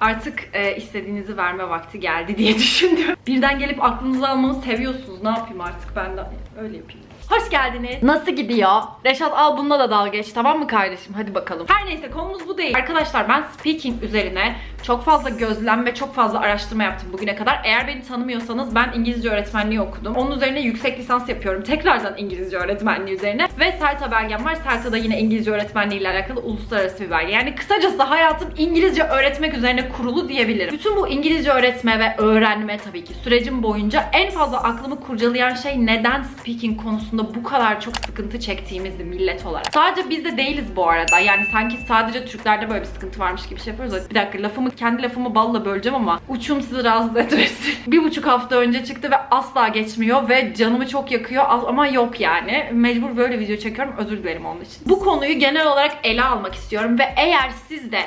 Artık e, istediğinizi verme vakti geldi diye düşündüm. Birden gelip aklınıza almanı seviyorsunuz. Ne yapayım artık ben de öyle yapayım. Hoş geldiniz. Nasıl gidiyor? Reşat al bununla da dalga geç tamam mı kardeşim? Hadi bakalım. Her neyse konumuz bu değil. Arkadaşlar ben speaking üzerine çok fazla gözlem ve çok fazla araştırma yaptım bugüne kadar. Eğer beni tanımıyorsanız ben İngilizce öğretmenliği okudum. Onun üzerine yüksek lisans yapıyorum. Tekrardan İngilizce öğretmenliği üzerine. Ve SERTA belgem var. SERTA da yine İngilizce öğretmenliği ile alakalı uluslararası bir belge. Yani kısacası hayatım İngilizce öğretmek üzerine kurulu diyebilirim. Bütün bu İngilizce öğretme ve öğrenme tabii ki sürecim boyunca en fazla aklımı kurcalayan şey neden speaking konusunda bu kadar çok sıkıntı çektiğimizdi millet olarak. Sadece biz de değiliz bu arada. Yani sanki sadece Türklerde böyle bir sıkıntı varmış gibi şey yapıyoruz. Bir dakika lafımı kendi lafımı balla böleceğim ama uçum sizi rahatsız etmesin. bir buçuk hafta önce çıktı ve asla geçmiyor ve canımı çok yakıyor ama yok yani. Mecbur böyle video çekiyorum. Özür dilerim onun için. Bu konuyu genel olarak ele almak istiyorum ve eğer siz de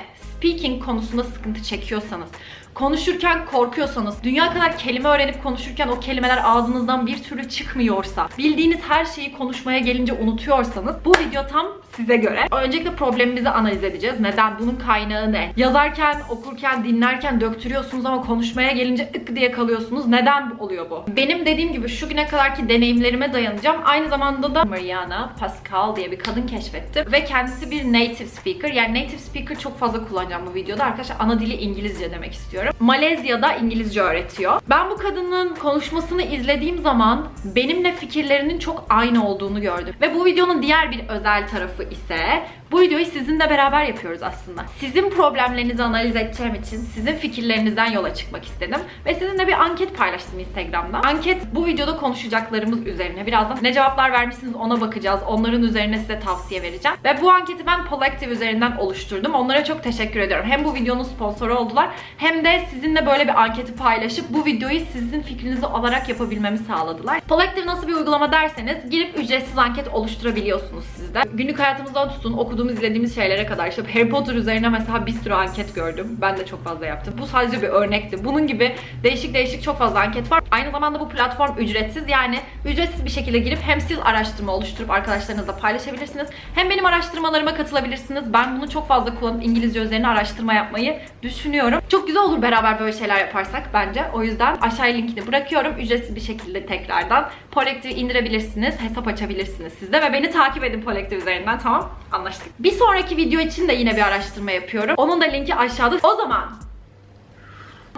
speaking konusunda sıkıntı çekiyorsanız, konuşurken korkuyorsanız, dünya kadar kelime öğrenip konuşurken o kelimeler ağzınızdan bir türlü çıkmıyorsa, bildiğiniz her şeyi konuşmaya gelince unutuyorsanız bu video tam size göre. Öncelikle problemimizi analiz edeceğiz. Neden? Bunun kaynağı ne? Yazarken, okurken, dinlerken döktürüyorsunuz ama konuşmaya gelince ık diye kalıyorsunuz. Neden oluyor bu? Benim dediğim gibi şu güne kadarki deneyimlerime dayanacağım. Aynı zamanda da Mariana Pascal diye bir kadın keşfettim. Ve kendisi bir native speaker. Yani native speaker çok fazla kullanacağım bu videoda. Arkadaşlar ana dili İngilizce demek istiyorum. Malezya'da İngilizce öğretiyor. Ben bu kadının konuşmasını izlediğim zaman benimle fikirlerinin çok aynı olduğunu gördüm. Ve bu videonun diğer bir özel tarafı ise bu videoyu sizinle beraber yapıyoruz aslında. Sizin problemlerinizi analiz edeceğim için sizin fikirlerinizden yola çıkmak istedim. Ve sizinle bir anket paylaştım Instagram'da. Anket bu videoda konuşacaklarımız üzerine. Birazdan ne cevaplar vermişsiniz ona bakacağız. Onların üzerine size tavsiye vereceğim. Ve bu anketi ben Collective üzerinden oluşturdum. Onlara çok teşekkür ediyorum. Hem bu videonun sponsoru oldular hem de sizinle böyle bir anketi paylaşıp bu videoyu sizin fikrinizi alarak yapabilmemi sağladılar. Collective nasıl bir uygulama derseniz girip ücretsiz anket oluşturabiliyorsunuz siz de. Günlük hayatımızdan tutun okuduğumuz, izlediğimiz şeylere kadar işte Harry Potter üzerine mesela bir sürü anket gördüm. Ben de çok fazla yaptım. Bu sadece bir örnekti. Bunun gibi değişik değişik çok fazla anket var. Aynı zamanda bu platform ücretsiz. Yani ücretsiz bir şekilde girip hem siz araştırma oluşturup arkadaşlarınızla paylaşabilirsiniz. Hem benim araştırmalarıma katılabilirsiniz. Ben bunu çok fazla kullanıp İngilizce üzerine araştırma yapmayı düşünüyorum. Çok güzel olur beraber böyle şeyler yaparsak bence. O yüzden aşağıya linkini bırakıyorum. Ücretsiz bir şekilde tekrardan Collective indirebilirsiniz. Hesap açabilirsiniz siz de ve beni takip edin Collective üzerinden tamam? Anlaştık. Bir sonraki video için de yine bir araştırma yapıyorum. Onun da linki aşağıda. O zaman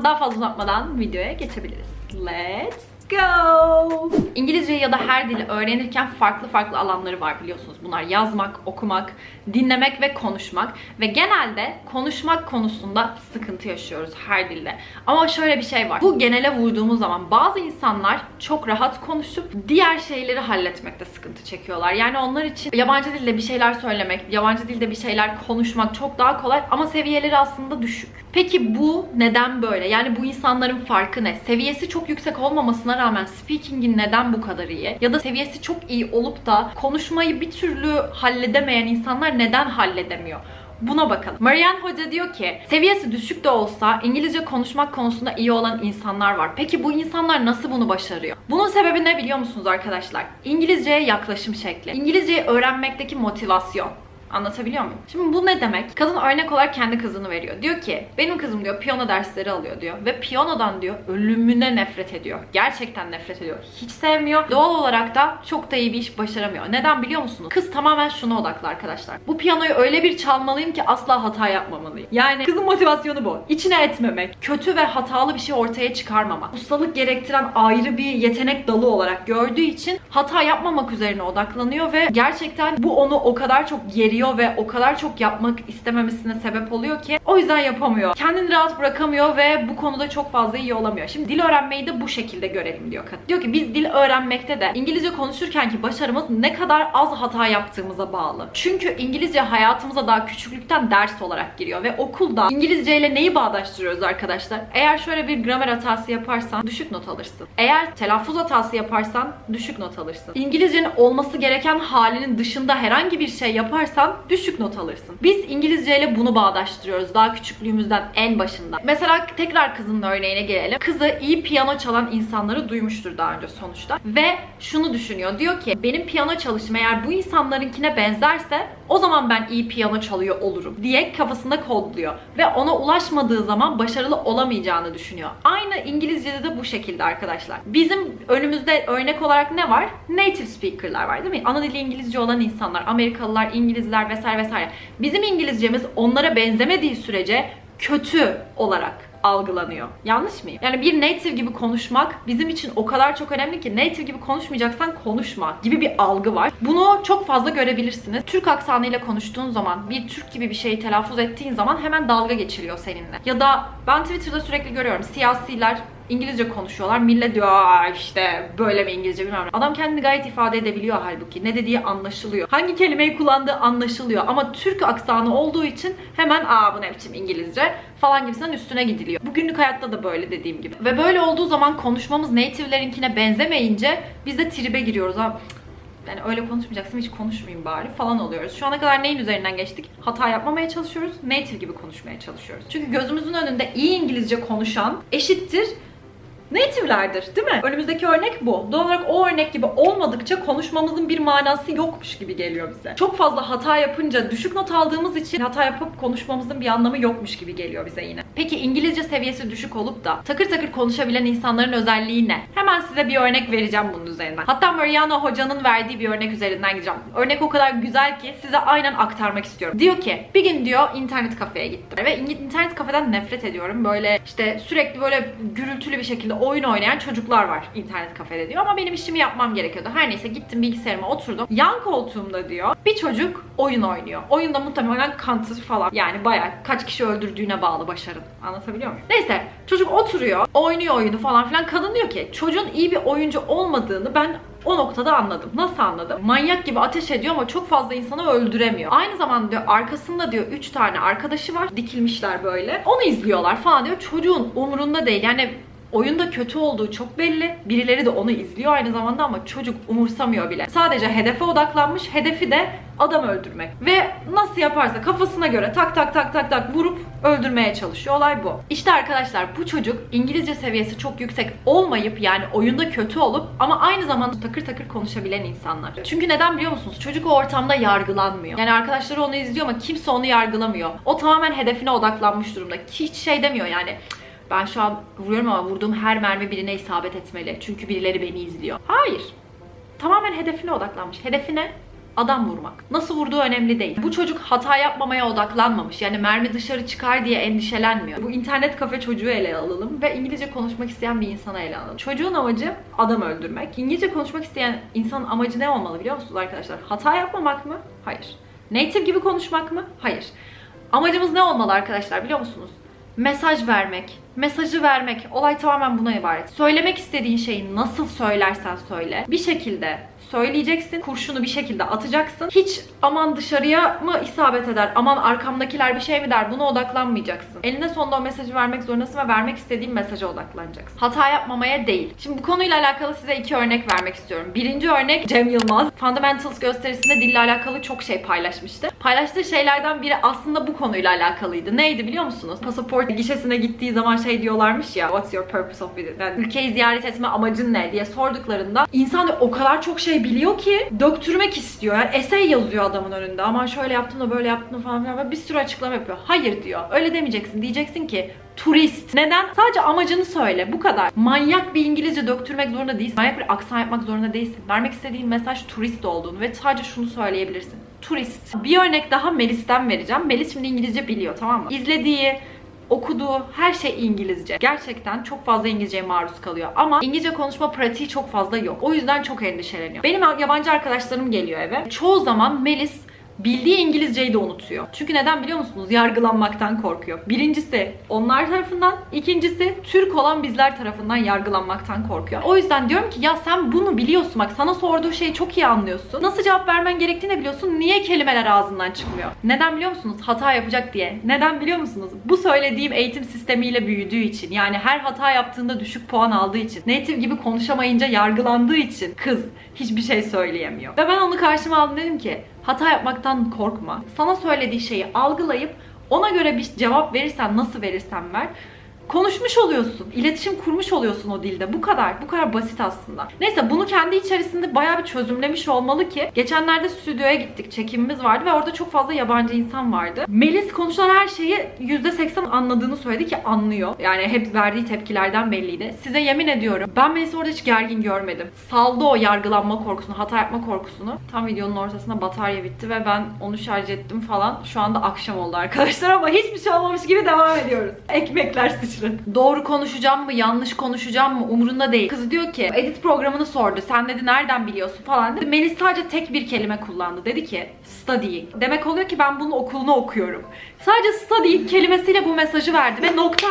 daha fazla uzatmadan videoya geçebiliriz. Let's go! İngilizce ya da her dili öğrenirken farklı farklı alanları var biliyorsunuz. Bunlar yazmak, okumak, dinlemek ve konuşmak. Ve genelde konuşmak konusunda sıkıntı yaşıyoruz her dilde. Ama şöyle bir şey var. Bu genele vurduğumuz zaman bazı insanlar çok rahat konuşup diğer şeyleri halletmekte sıkıntı çekiyorlar. Yani onlar için yabancı dilde bir şeyler söylemek, yabancı dilde bir şeyler konuşmak çok daha kolay ama seviyeleri aslında düşük. Peki bu neden böyle? Yani bu insanların farkı ne? Seviyesi çok yüksek olmamasına rağmen speaking'in neden bu kadar iyi? Ya da seviyesi çok iyi olup da konuşmayı bir türlü halledemeyen insanlar neden halledemiyor? Buna bakalım. Marianne Hoca diyor ki seviyesi düşük de olsa İngilizce konuşmak konusunda iyi olan insanlar var. Peki bu insanlar nasıl bunu başarıyor? Bunun sebebi ne biliyor musunuz arkadaşlar? İngilizceye yaklaşım şekli. İngilizceyi öğrenmekteki motivasyon. Anlatabiliyor muyum? Şimdi bu ne demek? Kadın örnek olarak kendi kızını veriyor. Diyor ki benim kızım diyor piyano dersleri alıyor diyor. Ve piyanodan diyor ölümüne nefret ediyor. Gerçekten nefret ediyor. Hiç sevmiyor. Doğal olarak da çok da iyi bir iş başaramıyor. Neden biliyor musunuz? Kız tamamen şuna odaklı arkadaşlar. Bu piyanoyu öyle bir çalmalıyım ki asla hata yapmamalıyım. Yani kızın motivasyonu bu. İçine etmemek. Kötü ve hatalı bir şey ortaya çıkarmamak. Ustalık gerektiren ayrı bir yetenek dalı olarak gördüğü için hata yapmamak üzerine odaklanıyor ve gerçekten bu onu o kadar çok geriyor ve o kadar çok yapmak istememesine sebep oluyor ki o yüzden yapamıyor. Kendini rahat bırakamıyor ve bu konuda çok fazla iyi olamıyor. Şimdi dil öğrenmeyi de bu şekilde görelim diyor kadın. Diyor ki biz dil öğrenmekte de İngilizce konuşurken ki başarımız ne kadar az hata yaptığımıza bağlı. Çünkü İngilizce hayatımıza daha küçüklükten ders olarak giriyor ve okulda İngilizce ile neyi bağdaştırıyoruz arkadaşlar? Eğer şöyle bir gramer hatası yaparsan düşük not alırsın. Eğer telaffuz hatası yaparsan düşük not alırsın. İngilizcenin olması gereken halinin dışında herhangi bir şey yaparsan düşük not alırsın. Biz İngilizce ile bunu bağdaştırıyoruz daha küçüklüğümüzden en başında. Mesela tekrar kızın örneğine gelelim. Kızı iyi piyano çalan insanları duymuştur daha önce sonuçta. Ve şunu düşünüyor. Diyor ki benim piyano çalışım eğer bu insanlarınkine benzerse o zaman ben iyi piyano çalıyor olurum diye kafasında kodluyor. Ve ona ulaşmadığı zaman başarılı olamayacağını düşünüyor. Aynı İngilizce'de de bu şekilde arkadaşlar. Bizim önümüzde örnek olarak ne var? Native speaker'lar var değil mi? Ana dili İngilizce olan insanlar, Amerikalılar, İngilizler vesaire vesaire. Bizim İngilizcemiz onlara benzemediği sürece kötü olarak algılanıyor. Yanlış mıyım? Yani bir native gibi konuşmak bizim için o kadar çok önemli ki native gibi konuşmayacaksan konuşma gibi bir algı var. Bunu çok fazla görebilirsiniz. Türk aksanıyla konuştuğun zaman, bir Türk gibi bir şeyi telaffuz ettiğin zaman hemen dalga geçiliyor seninle. Ya da ben Twitter'da sürekli görüyorum siyasiler İngilizce konuşuyorlar. Millet diyor Aa işte böyle mi İngilizce bilmem ne. Adam kendini gayet ifade edebiliyor halbuki. Ne dediği anlaşılıyor. Hangi kelimeyi kullandığı anlaşılıyor. Ama Türk aksanı olduğu için hemen aa bu ne biçim İngilizce falan gibisinden üstüne gidiliyor. Bu günlük hayatta da böyle dediğim gibi. Ve böyle olduğu zaman konuşmamız native'lerinkine benzemeyince biz de tribe giriyoruz. Ha, yani öyle konuşmayacaksam hiç konuşmayayım bari falan oluyoruz. Şu ana kadar neyin üzerinden geçtik? Hata yapmamaya çalışıyoruz. Native gibi konuşmaya çalışıyoruz. Çünkü gözümüzün önünde iyi İngilizce konuşan eşittir native'lerdir değil mi? Önümüzdeki örnek bu. Doğal olarak o örnek gibi olmadıkça konuşmamızın bir manası yokmuş gibi geliyor bize. Çok fazla hata yapınca düşük not aldığımız için hata yapıp konuşmamızın bir anlamı yokmuş gibi geliyor bize yine. Peki İngilizce seviyesi düşük olup da takır takır konuşabilen insanların özelliği ne? Hemen size bir örnek vereceğim bunun üzerinden. Hatta Mariana hocanın verdiği bir örnek üzerinden gideceğim. Örnek o kadar güzel ki size aynen aktarmak istiyorum. Diyor ki bir gün diyor internet kafeye gittim ve internet kafeden nefret ediyorum. Böyle işte sürekli böyle gürültülü bir şekilde oyun oynayan çocuklar var internet kafede diyor ama benim işimi yapmam gerekiyordu. Her neyse gittim bilgisayarıma oturdum. Yan koltuğumda diyor bir çocuk oyun oynuyor. Oyunda muhtemelen counter falan. Yani bayağı kaç kişi öldürdüğüne bağlı başarın. Anlatabiliyor muyum? Neyse çocuk oturuyor, oynuyor oyunu falan filan. Kadın diyor ki çocuğun iyi bir oyuncu olmadığını ben o noktada anladım. Nasıl anladım? Manyak gibi ateş ediyor ama çok fazla insanı öldüremiyor. Aynı zamanda diyor arkasında diyor 3 tane arkadaşı var. Dikilmişler böyle. Onu izliyorlar falan diyor. Çocuğun umurunda değil. Yani Oyunda kötü olduğu çok belli. Birileri de onu izliyor aynı zamanda ama çocuk umursamıyor bile. Sadece hedefe odaklanmış. Hedefi de adam öldürmek. Ve nasıl yaparsa kafasına göre tak tak tak tak tak vurup öldürmeye çalışıyor. Olay bu. İşte arkadaşlar bu çocuk İngilizce seviyesi çok yüksek olmayıp yani oyunda kötü olup ama aynı zamanda takır takır konuşabilen insanlar. Çünkü neden biliyor musunuz? Çocuk o ortamda yargılanmıyor. Yani arkadaşları onu izliyor ama kimse onu yargılamıyor. O tamamen hedefine odaklanmış durumda. Hiç şey demiyor yani ben şu an vuruyorum ama vurduğum her mermi birine isabet etmeli. Çünkü birileri beni izliyor. Hayır. Tamamen hedefine odaklanmış. Hedefine adam vurmak. Nasıl vurduğu önemli değil. Bu çocuk hata yapmamaya odaklanmamış. Yani mermi dışarı çıkar diye endişelenmiyor. Bu internet kafe çocuğu ele alalım ve İngilizce konuşmak isteyen bir insana ele alalım. Çocuğun amacı adam öldürmek. İngilizce konuşmak isteyen insanın amacı ne olmalı biliyor musunuz arkadaşlar? Hata yapmamak mı? Hayır. Native gibi konuşmak mı? Hayır. Amacımız ne olmalı arkadaşlar biliyor musunuz? mesaj vermek, mesajı vermek. Olay tamamen buna ibaret. Söylemek istediğin şeyi nasıl söylersen söyle. Bir şekilde söyleyeceksin. Kurşunu bir şekilde atacaksın. Hiç aman dışarıya mı isabet eder? Aman arkamdakiler bir şey mi der? Buna odaklanmayacaksın. Eline sonunda o mesajı vermek zorundasın ve vermek istediğin mesaja odaklanacaksın. Hata yapmamaya değil. Şimdi bu konuyla alakalı size iki örnek vermek istiyorum. Birinci örnek Cem Yılmaz. Fundamentals gösterisinde dille alakalı çok şey paylaşmıştı. Paylaştığı şeylerden biri aslında bu konuyla alakalıydı. Neydi biliyor musunuz? Pasaport gişesine gittiği zaman şey diyorlarmış ya What's your purpose of visiting? Yani ülkeyi ziyaret etme amacın ne diye sorduklarında insan o kadar çok şey biliyor ki döktürmek istiyor. Yani essay yazıyor adamın önünde. Ama şöyle yaptım da böyle yaptım falan filan. Bir sürü açıklama yapıyor. Hayır diyor. Öyle demeyeceksin. Diyeceksin ki turist. Neden? Sadece amacını söyle. Bu kadar. Manyak bir İngilizce döktürmek zorunda değilsin. Manyak bir aksan yapmak zorunda değilsin. Vermek istediğin mesaj turist olduğunu ve sadece şunu söyleyebilirsin. Turist. Bir örnek daha Melis'ten vereceğim. Melis şimdi İngilizce biliyor tamam mı? İzlediği, okuduğu her şey İngilizce. Gerçekten çok fazla İngilizceye maruz kalıyor. Ama İngilizce konuşma pratiği çok fazla yok. O yüzden çok endişeleniyor. Benim yabancı arkadaşlarım geliyor eve. Çoğu zaman Melis bildiği İngilizceyi de unutuyor. Çünkü neden biliyor musunuz? Yargılanmaktan korkuyor. Birincisi onlar tarafından, ikincisi Türk olan bizler tarafından yargılanmaktan korkuyor. O yüzden diyorum ki ya sen bunu biliyorsun bak sana sorduğu şeyi çok iyi anlıyorsun. Nasıl cevap vermen gerektiğini biliyorsun. Niye kelimeler ağzından çıkmıyor? Neden biliyor musunuz? Hata yapacak diye. Neden biliyor musunuz? Bu söylediğim eğitim sistemiyle büyüdüğü için. Yani her hata yaptığında düşük puan aldığı için. Native gibi konuşamayınca yargılandığı için kız hiçbir şey söyleyemiyor. Ve ben onu karşıma aldım dedim ki Hata yapmaktan korkma. Sana söylediği şeyi algılayıp ona göre bir cevap verirsen nasıl verirsen ver. Konuşmuş oluyorsun. İletişim kurmuş oluyorsun o dilde. Bu kadar. Bu kadar basit aslında. Neyse bunu kendi içerisinde bayağı bir çözümlemiş olmalı ki. Geçenlerde stüdyoya gittik. Çekimimiz vardı ve orada çok fazla yabancı insan vardı. Melis konuşulan her şeyi %80 anladığını söyledi ki anlıyor. Yani hep verdiği tepkilerden belliydi. Size yemin ediyorum. Ben Melis'i orada hiç gergin görmedim. Saldı o yargılanma korkusunu, hata yapma korkusunu. Tam videonun ortasında batarya bitti ve ben onu şarj ettim falan. Şu anda akşam oldu arkadaşlar ama hiçbir şey olmamış gibi devam ediyoruz. Ekmekler sıçradı. Doğru konuşacağım mı, yanlış konuşacağım mı umurunda değil. Kız diyor ki edit programını sordu. Sen dedi nereden biliyorsun falan dedi. Melis sadece tek bir kelime kullandı. Dedi ki studying. Demek oluyor ki ben bunun okulunu okuyorum. Sadece studying kelimesiyle bu mesajı verdi ve nokta.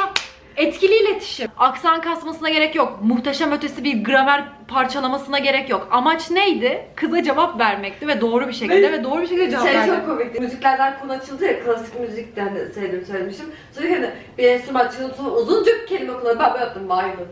Etkili iletişim. Aksan kasmasına gerek yok. Muhteşem ötesi bir gramer parçalamasına gerek yok. Amaç neydi? Kıza cevap vermekti ve doğru bir şekilde ve doğru bir şekilde cevap Şey verdi. çok komikti. Müziklerden konu açıldı ya klasik müzikten de sevdiğimi söylemiştim. Sonra hani bir enstrüman çalıyordu sonra uzunca kelime kullanıyor. Ben böyle yaptım violin.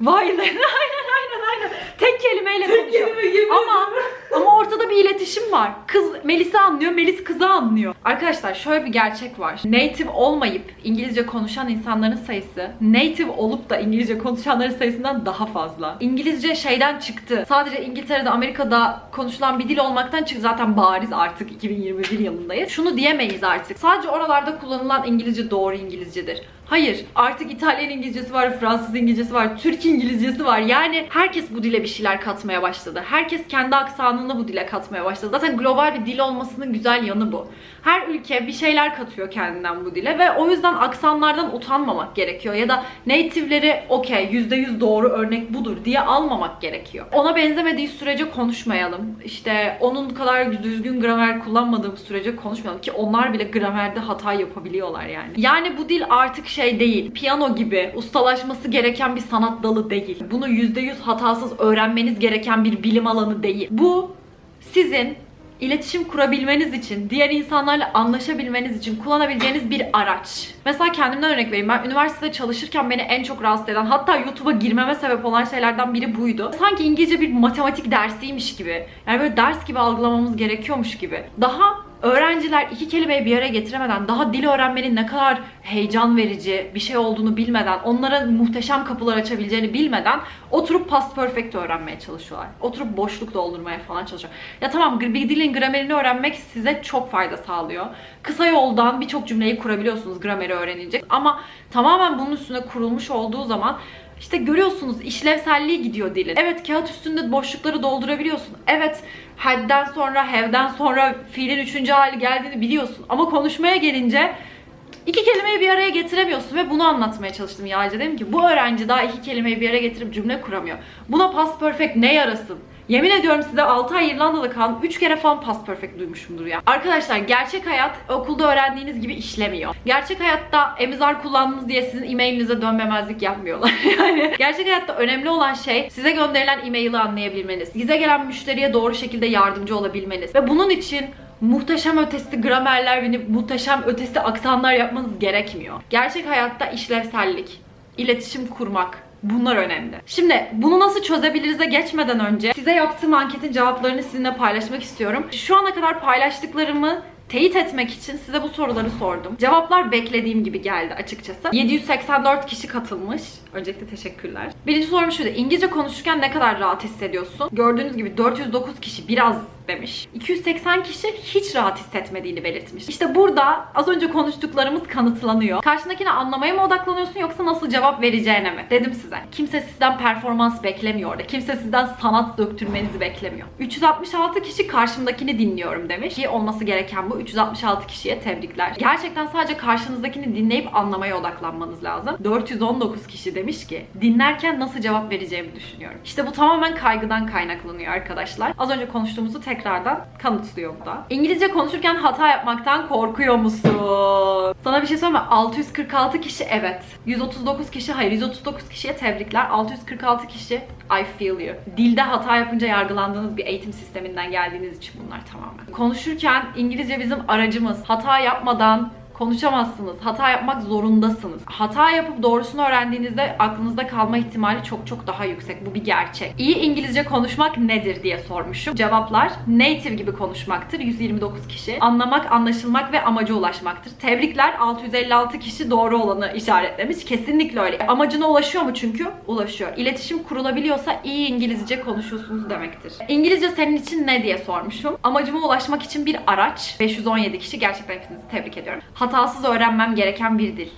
Vay lan aynen aynen aynen. Tek kelimeyle konuşuyor. Ama ama ortada bir iletişim var. Kız Melis'i anlıyor, Melis kızı anlıyor. Arkadaşlar şöyle bir gerçek var. Native olmayıp İngilizce konuşan insanların sayısı native olup da İngilizce konuşanların sayısından daha fazla. İngilizce şeyden çıktı. Sadece İngiltere'de, Amerika'da konuşulan bir dil olmaktan çıktı. Zaten bariz artık 2021 yılındayız. Şunu diyemeyiz artık. Sadece oralarda kullanılan İngilizce doğru İngilizcedir. Hayır, artık İtalyan İngilizcesi var, Fransız İngilizcesi var, Türk İngilizcesi var. Yani herkes bu dile bir şeyler katmaya başladı. Herkes kendi aksanını bu dile katmaya başladı. Zaten global bir dil olmasının güzel yanı bu. Her ülke bir şeyler katıyor kendinden bu dile ve o yüzden aksanlardan utanmamak gerekiyor. Ya da native'leri okey %100 doğru örnek budur diye almamak gerekiyor. Ona benzemediği sürece konuşmayalım. İşte onun kadar düzgün gramer kullanmadığımız sürece konuşmayalım ki onlar bile gramerde hata yapabiliyorlar yani. Yani bu dil artık şey değil. Piyano gibi ustalaşması gereken bir sanat dalı değil. Bunu %100 hatasız öğrenmeniz gereken bir bilim alanı değil. Bu sizin iletişim kurabilmeniz için, diğer insanlarla anlaşabilmeniz için kullanabileceğiniz bir araç. Mesela kendimden örnek vereyim. Ben üniversitede çalışırken beni en çok rahatsız eden, hatta YouTube'a girmeme sebep olan şeylerden biri buydu. Sanki İngilizce bir matematik dersiymiş gibi. Yani böyle ders gibi algılamamız gerekiyormuş gibi. Daha öğrenciler iki kelimeyi bir araya getiremeden, daha dil öğrenmenin ne kadar heyecan verici bir şey olduğunu bilmeden, onlara muhteşem kapılar açabileceğini bilmeden oturup past perfect öğrenmeye çalışıyorlar. Oturup boşluk doldurmaya falan çalışıyor. Ya tamam bir dilin gramerini öğrenmek size çok fayda sağlıyor. Kısa yoldan birçok cümleyi kurabiliyorsunuz grameri öğrenince. Ama tamamen bunun üstüne kurulmuş olduğu zaman işte görüyorsunuz işlevselliği gidiyor dilin. Evet kağıt üstünde boşlukları doldurabiliyorsun. Evet had'den sonra have'den sonra fiilin üçüncü hali geldiğini biliyorsun. Ama konuşmaya gelince iki kelimeyi bir araya getiremiyorsun ve bunu anlatmaya çalıştım yağcı. Dedim ki bu öğrenci daha iki kelimeyi bir araya getirip cümle kuramıyor. Buna past perfect ne yarasın? Yemin ediyorum size 6 ay İrlanda'da kaldım. 3 kere falan past perfect duymuşumdur ya. Arkadaşlar gerçek hayat okulda öğrendiğiniz gibi işlemiyor. Gerçek hayatta emizar kullandınız diye sizin e-mailinize dönmemezlik yapmıyorlar. yani gerçek hayatta önemli olan şey size gönderilen e-maili anlayabilmeniz. Size gelen müşteriye doğru şekilde yardımcı olabilmeniz. Ve bunun için muhteşem ötesi gramerler ve muhteşem ötesi aksanlar yapmanız gerekmiyor. Gerçek hayatta işlevsellik, iletişim kurmak, Bunlar önemli. Şimdi bunu nasıl çözebiliriz'e geçmeden önce size yaptığım anketin cevaplarını sizinle paylaşmak istiyorum. Şu ana kadar paylaştıklarımı teyit etmek için size bu soruları sordum. Cevaplar beklediğim gibi geldi açıkçası. 784 kişi katılmış. Öncelikle teşekkürler. Birinci sorum şuydu. İngilizce konuşurken ne kadar rahat hissediyorsun? Gördüğünüz gibi 409 kişi biraz demiş. 280 kişi hiç rahat hissetmediğini belirtmiş. İşte burada az önce konuştuklarımız kanıtlanıyor. Karşındakini anlamaya mı odaklanıyorsun yoksa nasıl cevap vereceğine mi? Dedim size. Kimse sizden performans beklemiyor orada. Kimse sizden sanat döktürmenizi beklemiyor. 366 kişi karşımdakini dinliyorum demiş. Ki olması gereken bu. 366 kişiye tebrikler. Gerçekten sadece karşınızdakini dinleyip anlamaya odaklanmanız lazım. 419 kişi demiş ki dinlerken nasıl cevap vereceğimi düşünüyorum. İşte bu tamamen kaygıdan kaynaklanıyor arkadaşlar. Az önce konuştuğumuzu tekrardan kanıtlıyor bu da. İngilizce konuşurken hata yapmaktan korkuyor musun? Sana bir şey söyleyeyim mi? 646 kişi evet. 139 kişi hayır. 139 kişiye tebrikler. 646 kişi I feel you. Dilde hata yapınca yargılandığınız bir eğitim sisteminden geldiğiniz için bunlar tamamen. Konuşurken İngilizce bizim aracımız. Hata yapmadan konuşamazsınız. Hata yapmak zorundasınız. Hata yapıp doğrusunu öğrendiğinizde aklınızda kalma ihtimali çok çok daha yüksek. Bu bir gerçek. İyi İngilizce konuşmak nedir diye sormuşum. Cevaplar native gibi konuşmaktır. 129 kişi. Anlamak, anlaşılmak ve amaca ulaşmaktır. Tebrikler 656 kişi doğru olanı işaretlemiş. Kesinlikle öyle. Amacına ulaşıyor mu çünkü? Ulaşıyor. İletişim kurulabiliyorsa iyi İngilizce konuşuyorsunuz demektir. İngilizce senin için ne diye sormuşum. Amacıma ulaşmak için bir araç. 517 kişi. Gerçekten hepinizi tebrik ediyorum. Hatasız öğrenmem gereken bir dil.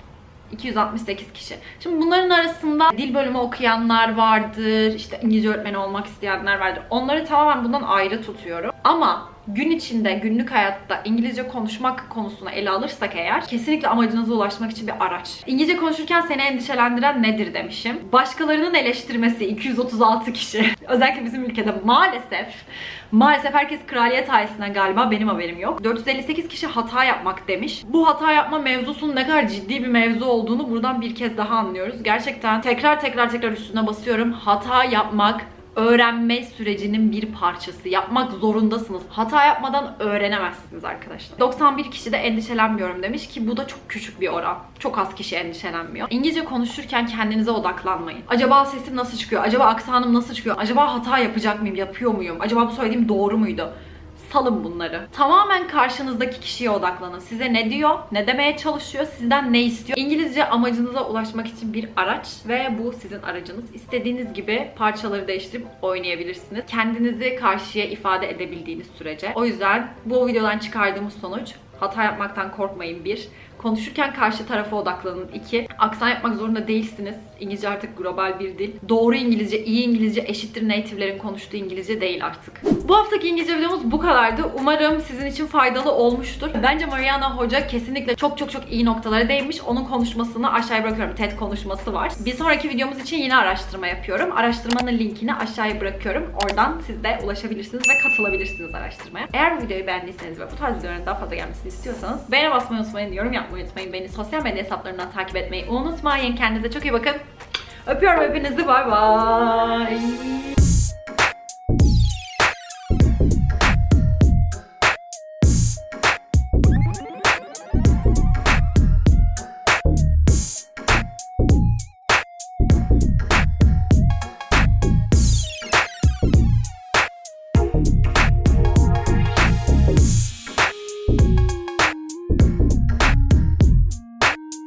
268 kişi. Şimdi bunların arasında dil bölümü okuyanlar vardır, işte İngilizce öğretmeni olmak isteyenler vardır. Onları tamamen bundan ayrı tutuyorum. Ama gün içinde, günlük hayatta İngilizce konuşmak konusunu ele alırsak eğer kesinlikle amacınıza ulaşmak için bir araç. İngilizce konuşurken seni endişelendiren nedir demişim. Başkalarının eleştirmesi 236 kişi. Özellikle bizim ülkede maalesef Maalesef herkes kraliyet ailesinden galiba benim haberim yok. 458 kişi hata yapmak demiş. Bu hata yapma mevzusunun ne kadar ciddi bir mevzu olduğunu buradan bir kez daha anlıyoruz. Gerçekten tekrar tekrar tekrar üstüne basıyorum. Hata yapmak öğrenme sürecinin bir parçası. Yapmak zorundasınız. Hata yapmadan öğrenemezsiniz arkadaşlar. 91 kişi de endişelenmiyorum demiş ki bu da çok küçük bir oran. Çok az kişi endişelenmiyor. İngilizce konuşurken kendinize odaklanmayın. Acaba sesim nasıl çıkıyor? Acaba aksanım nasıl çıkıyor? Acaba hata yapacak mıyım? Yapıyor muyum? Acaba bu söylediğim doğru muydu? Salın bunları. Tamamen karşınızdaki kişiye odaklanın. Size ne diyor, ne demeye çalışıyor, sizden ne istiyor. İngilizce amacınıza ulaşmak için bir araç ve bu sizin aracınız. İstediğiniz gibi parçaları değiştirip oynayabilirsiniz. Kendinizi karşıya ifade edebildiğiniz sürece. O yüzden bu videodan çıkardığımız sonuç hata yapmaktan korkmayın bir. Konuşurken karşı tarafa odaklanın. iki Aksan yapmak zorunda değilsiniz. İngilizce artık global bir dil. Doğru İngilizce, iyi İngilizce eşittir native'lerin konuştuğu İngilizce değil artık. Bu haftaki İngilizce videomuz bu kadardı. Umarım sizin için faydalı olmuştur. Bence Mariana Hoca kesinlikle çok çok çok iyi noktalara değinmiş. Onun konuşmasını aşağıya bırakıyorum. TED konuşması var. Bir sonraki videomuz için yine araştırma yapıyorum. Araştırmanın linkini aşağıya bırakıyorum. Oradan siz de ulaşabilirsiniz ve katılabilirsiniz araştırmaya. Eğer bu videoyu beğendiyseniz ve bu tarz videoların daha fazla gelmesini istiyorsanız beğene basmayı unutmayın, yorum yapmayı unutmayın. Beni sosyal medya hesaplarından takip etmeyi unutmayın. Kendinize çok iyi bakın. Öpüyorum hepinizi. Bay bay.